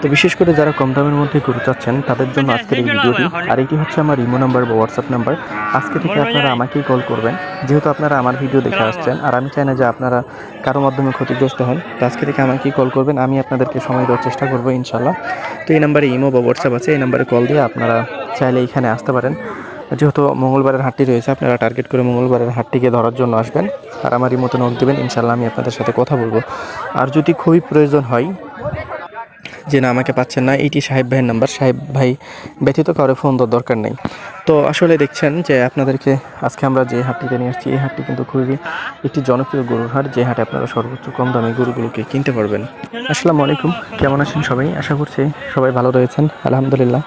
তো বিশেষ করে যারা কম দামের মধ্যে গরু চাচ্ছেন তাদের জন্য আজকের এই ভিডিওটি আর এটি হচ্ছে আমার ইমো নাম্বার বা হোয়াটসঅ্যাপ নাম্বার। আজকে থেকে আপনারা আমাকেই কল করবেন। যেহেতু আপনারা আমার ভিডিও দেখে আসছেন আর আমি চাই না যে আপনারা কারও মাধ্যমে ক্ষতিগ্রস্ত হন তো আজকে থেকে আমাকেই কল করবেন। আমি আপনাদেরকে সময় দেওয়ার চেষ্টা করব ইনশাল্লাহ তো এই নাম্বারে ইমো বা হোয়াটসঅ্যাপ আছে এই নাম্বারে কল দিয়ে আপনারা চাইলে এখানে আসতে পারেন। যেহেতু মঙ্গলবারের হাটটি রয়েছে আপনারা টার্গেট করে মঙ্গলবারের হাটটিকে ধরার জন্য আসবেন। আর আমারই মতো নখ দেবেন ইনশাল্লাহ আমি আপনাদের সাথে কথা বলব। আর যদি খুবই প্রয়োজন হয় যে না, আমাকে পাচ্ছেন না এইটি সাহেব ভাইয়ের নাম্বার সাহেব ভাই ব্যতীত কারও ফোন দেওয়ার দরকার নেই। তো আসলে দেখছেন যে আপনাদেরকে আজকে আমরা যে হাটটিতে নিয়ে আসছি, এই হাটটি কিন্তু খুবই একটি জনপ্রিয় গরুর হাট। যে হাটে আপনারা সর্বোচ্চ কম দামে গরুগুলোকে কিনতে পারবেন। আসসালামু আলাইকুম। কেমন আছেন সবাই? আশা করছি সবাই ভালো রয়েছেন। আলহামদুলিল্লাহ,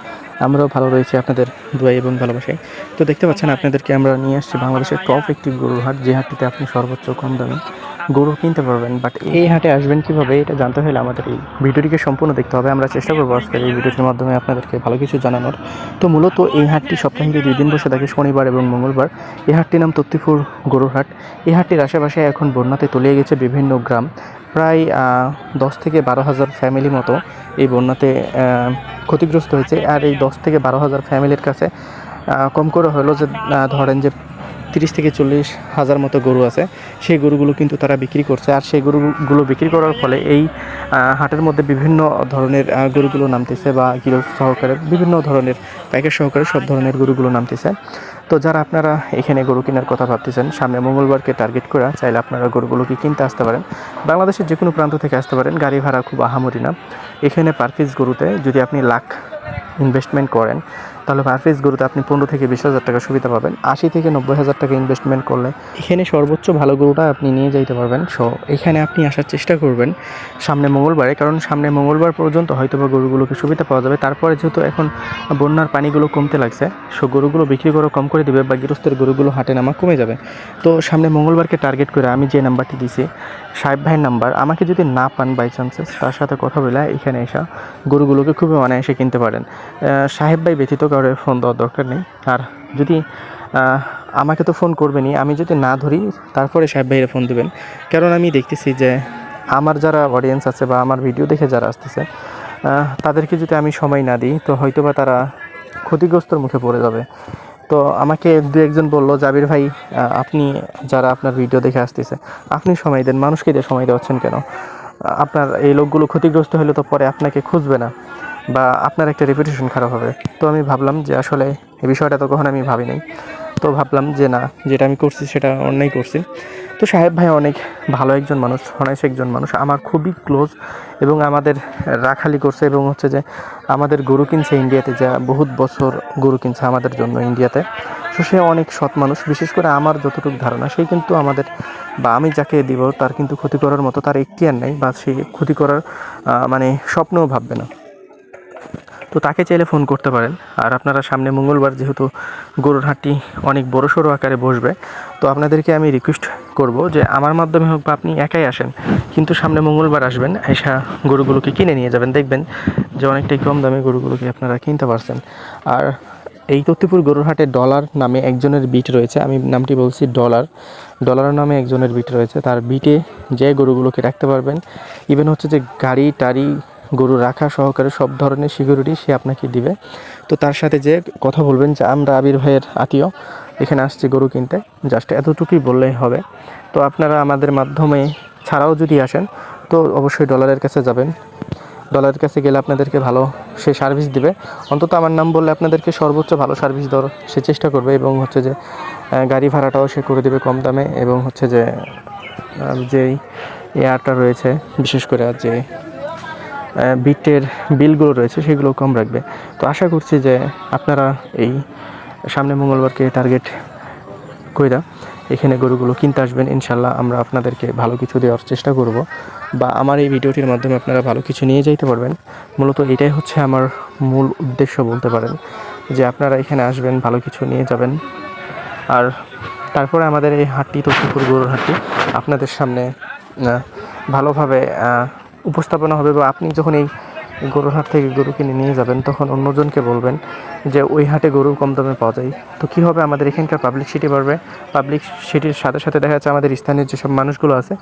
আমরাও ভালো রয়েছি আপনাদের দোয়াই এবং ভালোবাসায়। তো দেখতে পাচ্ছেন, আপনাদেরকে আমরা নিয়ে আসছি বাংলাদেশের টপ একটি গরুর হাট। যে হাটটিতে আপনি সর্বোচ্চ কম দামে গরু কিনতে পারবেন বাট এই হাটে আসবেন কীভাবে এটা জানতে হলে আমাদের এই ভিডিওটিকে সম্পূর্ণ দেখতে হবে। আমরা চেষ্টা করব আজকের এই ভিডিওটির মাধ্যমে আপনাদেরকে ভালো কিছু জানানোর। তো মূলত এই হাটটি সপ্তাহে দুই দিন বসে থাকে শনিবার এবং মঙ্গলবার। এই হাটটির নাম তত্তিপুর গরুর হাট। এই হাটটির আশেপাশে এখন বন্যাতে তলিয়ে গেছে বিভিন্ন গ্রাম। প্রায় দশ থেকে বারো হাজার ফ্যামিলি মতো এই বন্যাতে ক্ষতিগ্রস্ত হয়েছে। আর এই দশ থেকে বারো হাজার ফ্যামিলির কাছে কম করে হলো যে ধরেন যে তিরিশ থেকে চল্লিশ হাজার মতো গরু আছে। সেই গরুগুলো কিন্তু তারা বিক্রি করছে। আর সেই গরুগুলো বিক্রি করার ফলে এই হাটের মধ্যে বিভিন্ন ধরনের গরুগুলো নামতেছে বা কিলো সহকারে বিভিন্ন ধরনের প্যাকেট সহকারে সব ধরনের গরুগুলো নামতেছে। তো যারা আপনারা এখানে গরু কেনার কথা ভাবতেছেন, সামনে মঙ্গলবারকে টার্গেট করে চাইলে আপনারা গরুগুলোকে কিনতে আসতে পারেন। বাংলাদেশের যে কোনো প্রান্ত থেকে আসতে পারেন। গাড়ি ভাড়া খুব আহামরি না। এখানে পার পিস গরুতে যদি আপনি লাখ ইনভেস্টমেন্ট করেন, তাহলে পার পিস গরুতে আপনি পনেরো থেকে বিশ হাজার টাকা সুবিধা পাবেন। আশি থেকে নব্বই হাজার টাকা ইনভেস্টমেন্ট করলে এখানে সর্বোচ্চ ভালো গরুটা আপনি নিয়ে যাইতে পারবেন। সো এখানে আপনি আসার চেষ্টা করবেন সামনে মঙ্গলবারে, কারণ সামনে মঙ্গলবার পর্যন্ত হয়তো বা গরুগুলোকে সুবিধা পাওয়া যাবে। তারপরে যেহেতু এখন বন্যার পানিগুলো কমতে লাগছে সো গরুগুলো বিক্রি করে কম করে দিবে, বা গৃহস্থের গরুগুলো হাটে নামা কমে যাবে। তো সামনে মঙ্গলবারকে টার্গেট করে আমি যে নাম্বারটি দিছি, সাহেব ভাইয়ের নাম্বার, আমাকে যদি না পান বাই চান্সেস তার সাথে কথা বলে এখানে এসা গরুগুলোকে খুবই অনায়াসে কিনতে পারেন। সাহেব ভাই ব্যতীত কারও ফোন দেওয়ার দরকার নেই। আর যদি আমাকে তো ফোন করবেনই, আমি যদি না ধরি, তারপরে সাহেব ভাইয়ের ফোন দেবেন। কারণ আমি দেখতেছি যে আমার যারা অডিয়েন্স আছে বা আমার ভিডিও দেখে যারা আসতেছে তাদেরকে যদি আমি সময় না দিই, তো হয়তো বা তারা ক্ষতিগ্রস্তর মুখে পড়ে যাবে। তো আমাকে দু একজন বলল, জাবির ভাই আপনি যারা আপনার ভিডিও দেখে আসতেছে, আপনি সময় দেন, মানুষকে দিয়ে সময় দেওয়াচ্ছেন কেন? আপনার এই লোকগুলো ক্ষতিগ্রস্ত হলে তো পরে আপনাকে খুঁজবে না। বা আপনার একটা রেপুটেশন খারাপ হবে। তো আমি ভাবলাম যে আসলে এই বিষয়টা তো কখনো আমি ভাবি নাই। তো ভাবলাম যে না, যেটা আমি করছি সেটা অন্যায় করছি। তো সাহেব ভাই অনেক ভালো একজন মানুষ, অনায়াস একজন মানুষ। আমার খুবই ক্লোজ এবং আমাদের রাখালি করছে এবং হচ্ছে যে আমাদের গরু কিনছে ইন্ডিয়াতে যা বহুত বছর গরু কিনছে আমাদের জন্য ইন্ডিয়াতে তো। সে অনেক সৎ মানুষ, বিশেষ করে আমার যতটুকু ধারণা সেই কিন্তু আমাদের বা আমি যাকে দিব তার কিন্তু ক্ষতি করার মতো তার এখতিয়ার নেই বা সে ক্ষতি করার মানে স্বপ্নও ভাববে না। তো তাকে চাইলে ফোন করতে পারেন। আর আপনারা সামনে মঙ্গলবার যেহেতু গরুর হাটটি অনেক বড় সড়ো আকারে বসবে, তো আপনাদেরকে আমি রিকোয়েস্ট করব যে আমার মাধ্যমে হোক বা আপনি একাই আসেন, কিন্তু সামনে মঙ্গলবার আসবেন, এসা গরুগুলোকে কিনে নিয়ে যাবেন। দেখবেন যে অনেকটাই কম দামে গরুগুলোকে আপনারা কিনতে পারছেন। আর এই তত্তিপুর গরুর হাটে ডলার নামে একজনের বিট রয়েছে, আমি নামটি বলছি ডলার ডলার নামে একজনের বিট রয়েছে, তার বিটে যে গরুগুলোকে রাখতে পারবেন ইভেন হচ্ছে যে গাড়ি, টাড়ি গরু রাখা সহকারে সব ধরনের সিকিউরিটি সে আপনাকে দিবে। তো তার সাথে যে কথা বলবেন যে আমরা আবির ভাইয়ের আত্মীয়, এখানে আসছি গরু কিনতে। জাস্ট এতটুকুই বললেই হবে। তো আপনারা আমাদের মাধ্যমে ছাড়াও যদি আসেন, তো অবশ্যই ডলারের কাছে যাবেন। ডলারের কাছে গেলে আপনাদেরকে ভালো সে সার্ভিস দিবে। অন্তত আমার নাম বললে আপনাদেরকে সর্বোচ্চ ভালো সার্ভিস দেওয়ার সে চেষ্টা করবে এবং হচ্ছে যে গাড়ি ভাড়াটাও সে করে দেবে কম দামে এবং হচ্ছে যে যেই এয়ারটা রয়েছে, বিশেষ করে আর যে বিটের বিলগুলো রয়েছে সেগুলো কম রাখবে। তো আশা করছি যে আপনারা এই সামনে মঙ্গলবারকে টার্গেট কইরা এখানে গরুগুলো কিনতে আসবেন। ইনশাল্লাহ আমরা আপনাদেরকে ভালো কিছু দেওয়ার চেষ্টা করব বা আমার এই ভিডিওটির মাধ্যমে আপনারা ভালো কিছু নিয়ে যাইতে পারবেন। মূলত এটাই হচ্ছে আমার মূল উদ্দেশ্য বলতে পারেন যে আপনারা এখানে আসবেন, ভালো কিছু নিয়ে যাবেন। আর তারপরে আমাদের এই হাটটি তথ্যপুর গরুর হাটটি আপনাদের সামনে ভালোভাবে উপস্থাপনা হবে বা আপনি যখন এই গরুর হাট থেকে গরু কিনে নিয়ে যাবেন, তখন অন্যজনকে বলবেন যে, ওই হাটে গরু কম দামে পাওয়া যায়। তো কী হবে আমাদের এখানকার পাবলিক সিটি বাড়বে পাবলিক সিটির সাথে সাথে দেখা যাচ্ছে আমাদের স্থানীয় যেসব মানুষগুলো আছে,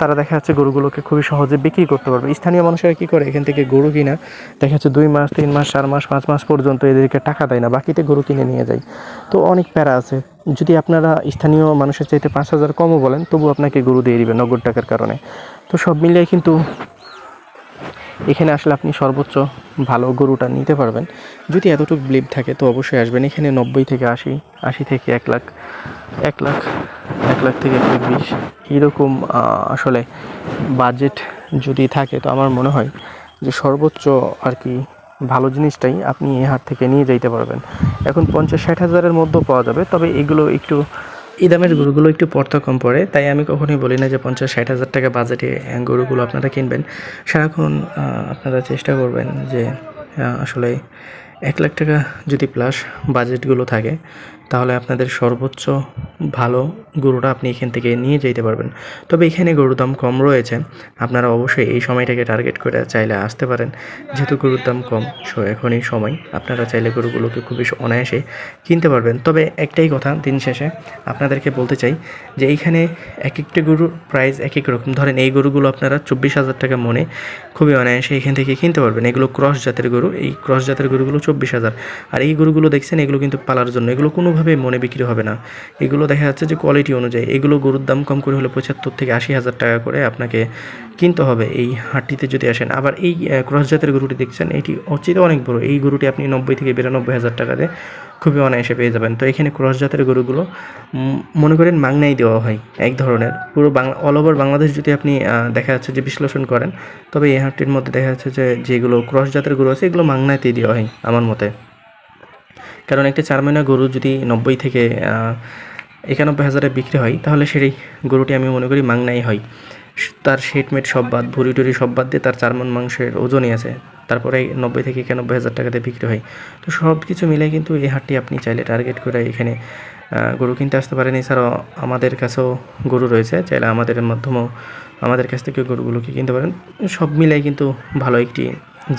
তারা দেখা যাচ্ছে গরুগুলোকে খুবই সহজে বিক্রি করতে পারবে। স্থানীয় মানুষেরা কী করে? এখান থেকে গরু কিনা দেখা যাচ্ছে দুই মাস, তিন মাস, চার মাস, পাঁচ মাস পর্যন্ত এদেরকে টাকা দেয় না, বাকিতে গরু কিনে নিয়ে যায়। তো অনেক প্যারা আছে। যদি আপনারা স্থানীয় মানুষের চাইতে পাঁচ হাজার কমও বলেন, তবু আপনাকে গরু দিয়ে দিবে নগদ টাকার কারণে। তো সব মিলিয়ে কিন্তু এখানে আসলে আপনি সর্বোচ্চ ভালো গরুটা নিতে পারবেন। যদি এতটুকু ব্লিপ থাকে তো অবশ্যই আসবেন। এখানে নব্বই থেকে আশি আশি থেকে এক লাখ এক লাখ এক লাখ থেকে এক লাখ বিশ এরকম আসলে বাজেট যদি থাকে তো আমার মনে হয় যে সর্বোচ্চ আর কি ভালো জিনিসটাই আপনি এ হাট থেকে নিয়ে যাইতে পারবেন। এখন পঞ্চাশ, ষাট হাজারের মধ্যেও পাওয়া যাবে। তবে এগুলো একটু দামের গরুগুলো একটু পড়তে কম পড়ে, তাই আমি কখনোই বলি না যে পঞ্চাশ ষাট হাজার টাকা বাজেটে গরুগুলো আপনারা কিনবেন। সারাক্ষণ আপনারা চেষ্টা করবেন যে আসলে এক লাখ টাকা যদি প্লাস বাজেটগুলো থাকে তাহলে আপনাদের সর্বোচ্চ ভালো গরুটা আপনি এখান থেকে নিয়ে যেতে পারবেন। তবে এখানে গরুর দাম কম রয়েছে। আপনারা অবশ্যই এই সময়টাকে টার্গেট করে চাইলে আসতে পারেন। যেহেতু গরুর দাম কম সো এখন এই সময়। আপনারা চাইলে গরুগুলোকে খুবই অনায়াসে কিনতে পারবেন। তবে একটাই কথা দিন শেষে, আপনাদেরকে বলতে চাই যে এইখানে এক একটা গরুর প্রাইস এক এক রকম। ধরেন এই গরুগুলো আপনারা চব্বিশ হাজার টাকা মনে খুবই অনায়াসে এখান থেকে কিনতে পারবেন। এগুলো ক্রস জাতের গরু। এই ক্রস জাতের গরুগুলো চব্বিশ হাজার। আর এই গরুগুলো দেখছেন, এগুলো কিন্তু পালার জন্য। এগুলো কোনোভাবেই মনে বিক্রি হবে না। এগুলো দেখা যাচ্ছে যে কোয়ালিটি অনুযায়ী। এগুলো গরুর দাম কম করে হলে পঁচাত্তর থেকে আশি হাজার টাকা করে আপনাকে কিনতে হবে এই হাটটিতে যদি আসেন। আবার এই ক্রস জাতের গরুটি দেখছেন, এটি অচিত অনেক বড়। এই গরুটি আপনি নব্বই থেকে বিরানব্বই হাজার টাকাতে খুবই অনায়াসে পেয়ে যাবেন। তো এখানে ক্রস জাতের গরুগুলো মনে করেন মাংনাই দেওয়া হয় এক ধরনের। পুরো বাংলা অল ওভার বাংলাদেশ যদি আপনি দেখা যাচ্ছে যে বিশ্লেষণ করেন, তবে এই হাটটির মধ্যে দেখা যাচ্ছে যে যেগুলো ক্রস জাতের গরু আছে, এগুলো মাংনাতেই দেওয়া হয় আমার মতে। কারণ একটা চার মহিনা গরু যদি নব্বই থেকে একানব্বই হাজারে বিক্রি হয়, তাহলে সেই গরুটি আমি মনে করি মাংনাই হয়। তার শেটমেট সব বাদ, ভুড়ি টুরি সব বাদ দিয়ে তার চার মন মাংসের ওজনই আছে। তারপরে নব্বই থেকে একানব্বই হাজার টাকাতে বিক্রি হয়। তো সব কিছু মিলে কিন্তু এই হাটটি আপনি চাইলে টার্গেট করে এখানে গরু কিনতে আসতে পারেন। এছাড়াও আমাদের কাছেও গরু রয়েছে, চাইলে আমাদের মাধ্যমেও আমাদের কাছ থেকে গরুগুলোকে কিনতে পারেন। সব মিলাই কিন্তু ভালো একটি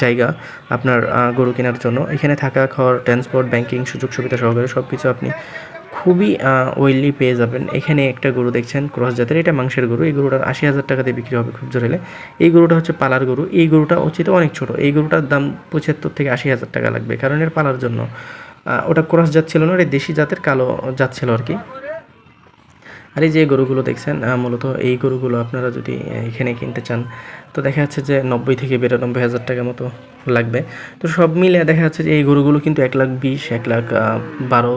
জায়গা আপনার গরু কেনার জন্য। এখানে থাকা, খাওয়ার ট্রান্সপোর্ট ব্যাংকিং সুযোগ সুবিধা সহকারে সব কিছু আপনি খুবই ওয়েলি পেয়ে যাবেন। এখানে একটা গরু দেখছেন, ক্রস জাতের, এটা মাংসের গরু। এই গরুটার আশি হাজার টাকাতে বিক্রি হবে খুব জোর হলে। এই গরুটা হচ্ছে পালার গরু। এই গরুটা উচিত অনেক ছোট। এই গরুটার দাম পঁচাত্তর থেকে আশি হাজার টাকা লাগবে কারণ এর পালার জন্য। ওটা ক্রস জাত ছিল না এটা দেশি জাতের কালো জাত ছিল আর কি। আর এই যে গরুগুলো দেখছেন মূলত এই গরুগুলো আপনারা যদি এখানে কিনতে চান তো দেখা যাচ্ছে যে নব্বই থেকে বিরানব্বই হাজার টাকা মতো লাগবে। তো সব মিলে দেখা যাচ্ছে যে এই গরুগুলো কিন্তু এক লাখ বিশ, এক লাখ বারো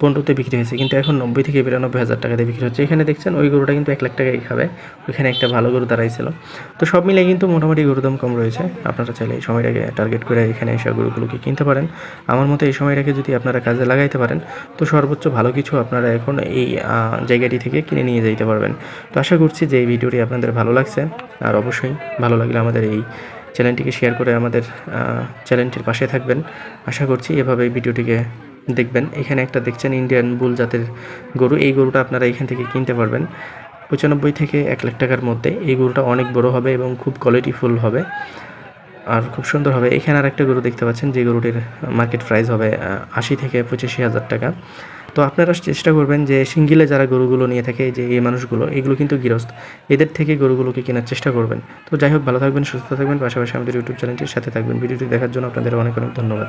পনেরোতে বিক্রি হয়েছে, কিন্তু এখন নব্বই থেকে বিরানব্বই হাজার টাকাতে বিক্রি হচ্ছে। এখানে দেখছেন, ওই গরুটা কিন্তু এক লাখ টাকাই খাবে। ওইখানে একটা ভালো গরু দাঁড়াইছিল। তো সব মিলে কিন্তু মোটামুটি গরুর দাম কম রয়েছে। আপনারা চাইলে এই সময়টাকে টার্গেট করে এখানে এসে গরুগুলোকে কিনতে পারেন। আমার মতে এই সময়টাকে যদি আপনারা কাজে লাগাইতে পারেন, তো সর্বোচ্চ ভালো কিছু আপনারা এখন এই জায়গাটি থেকে কিনে নিয়ে যেতে পারবেন। তো আশা করছি যে এই ভিডিওটি আপনাদের ভালো লাগছে। আর অবশ্যই ভালো লাগলে আমাদের এই চ্যানেলটিকে শেয়ার করে আমাদের চ্যানেলটির পাশে থাকবেন। আশা করছি এভাবে ভিডিওটিকে দেখবেন। এখানে একটা দেখছেন ইন্ডিয়ান বুল জাতের গরু। এই গরুটা আপনারা এখান থেকে কিনতে পারবেন। পঁচানব্বই থেকে এক লাখ টাকার মধ্যে। এই গরুটা অনেক বড় হবে এবং খুব কোয়ালিটিফুল হবে। আর খুব সুন্দর হবে। এখানে আর একটা গরু দেখতে পাচ্ছেন, যে গরুটির মার্কেট প্রাইস হবে আশি থেকে পঁচিশি হাজার টাকা। তো আপনারা চেষ্টা করবেন যে সিঙ্গিলে যারা গরুগুলো নিয়ে থাকে, যে এই মানুষগুলো, এগুলো কিন্তু গৃহস্থ। এদের থেকে গরুগুলোকে কেনার চেষ্টা করবেন। তো যাই হোক, ভালো থাকবেন, সুস্থ থাকবেন। পাশাপাশি আমাদের ইউটিউব চ্যানেলটির সাথে থাকবেন। ভিডিওটি দেখার জন্য আপনাদের অনেক অনেক ধন্যবাদ।